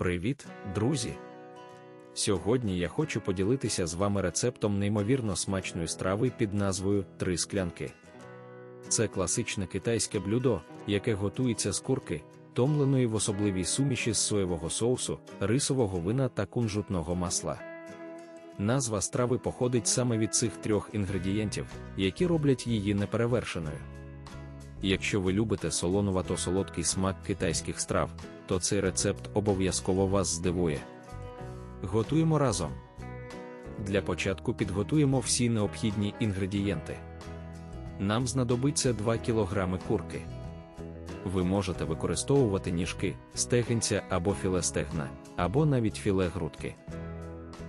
Привіт, друзі! Сьогодні я хочу поділитися з вами рецептом неймовірно смачної страви під назвою Три склянки. Це класичне китайське блюдо, яке готується з курки, томленої в особливій суміші з соєвого соусу, рисового вина та кунжутного масла. Назва страви походить саме від цих трьох інгредієнтів, які роблять її неперевершеною. Якщо ви любите солонувато солодкий смак китайських страв, то цей рецепт обов'язково вас здивує. Готуємо разом. Для початку підготуємо всі необхідні інгредієнти. Нам знадобиться 2 кг курки. Ви можете використовувати ніжки, стегенця або філе стегна, або навіть філе грудки.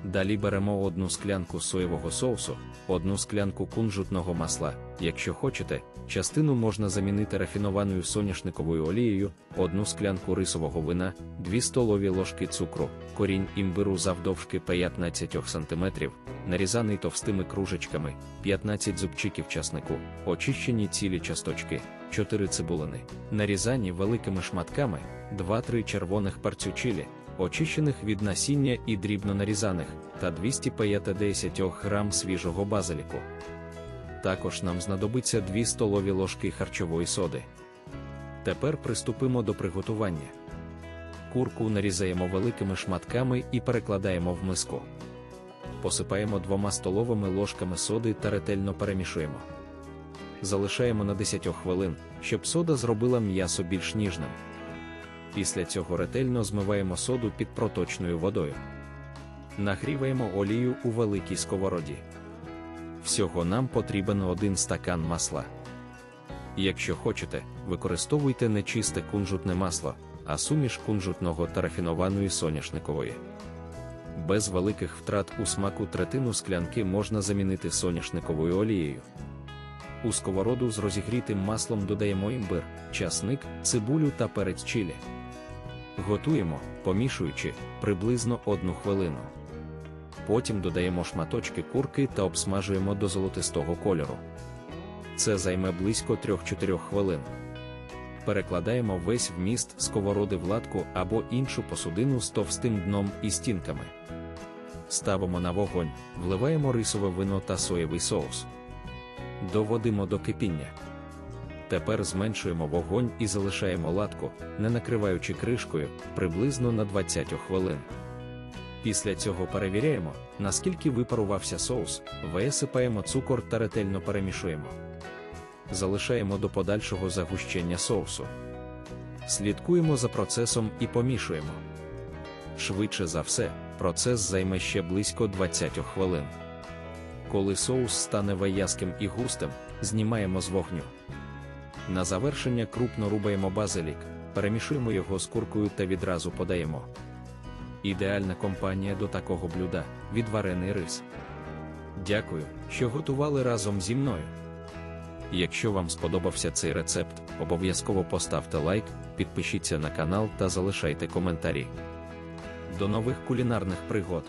Далі беремо одну склянку соєвого соусу, одну склянку кунжутного масла. Якщо хочете, частину можна замінити рафінованою соняшниковою олією, одну склянку рисового вина, 2 столові ложки цукру, корінь імбиру завдовжки 15 см, нарізаний товстими кружечками, 15 зубчиків часнику, очищені цілі часточки, 4 цибулини, нарізані великими шматками, 2-3 червоних перцю чилі, очищених від насіння і дрібно нарізаних, та 250 грам свіжого базиліку. Також нам знадобиться 2 столові ложки харчової соди. Тепер приступимо до приготування. Курку нарізаємо великими шматками і перекладаємо в миску. Посипаємо 2 столовими ложками соди та ретельно перемішуємо. Залишаємо на 10 хвилин, щоб сода зробила м'ясо більш ніжним. Після цього ретельно змиваємо соду під проточною водою. Нагріваємо олію у великій сковороді. Всього нам потрібен один стакан масла. Якщо хочете, використовуйте не чисте кунжутне масло, а суміш кунжутного та рафінованої соняшникової. Без великих втрат у смаку третину склянки можна замінити соняшниковою олією. У сковороду з розігрітим маслом додаємо імбир, часник, цибулю та перець чилі. Готуємо, помішуючи приблизно одну хвилину. Потім додаємо шматочки курки та обсмажуємо до золотистого кольору. Це займе близько 3-4 хвилин. Перекладаємо весь вміст сковороди в латку або іншу посудину з товстим дном і стінками. Ставимо на вогонь, вливаємо рисове вино та соєвий соус. Доводимо до кипіння. Тепер зменшуємо вогонь і залишаємо латку, не накриваючи кришкою, приблизно на 20 хвилин. Після цього перевіряємо, наскільки випарувався соус, висипаємо цукор та ретельно перемішуємо. Залишаємо до подальшого загущення соусу. Слідкуємо за процесом і помішуємо. Швидше за все, процес займе ще близько 20 хвилин. Коли соус стане вияским і густим, знімаємо з вогню. На завершення крупно рубаємо базилік, перемішуємо його з куркою та відразу подаємо. Ідеальна компанія до такого блюда відварений рис. Дякую, що готували разом зі мною. Якщо вам сподобався цей рецепт, обов'язково поставте лайк, підпишіться на канал та залишайте коментарі. До нових кулінарних пригод!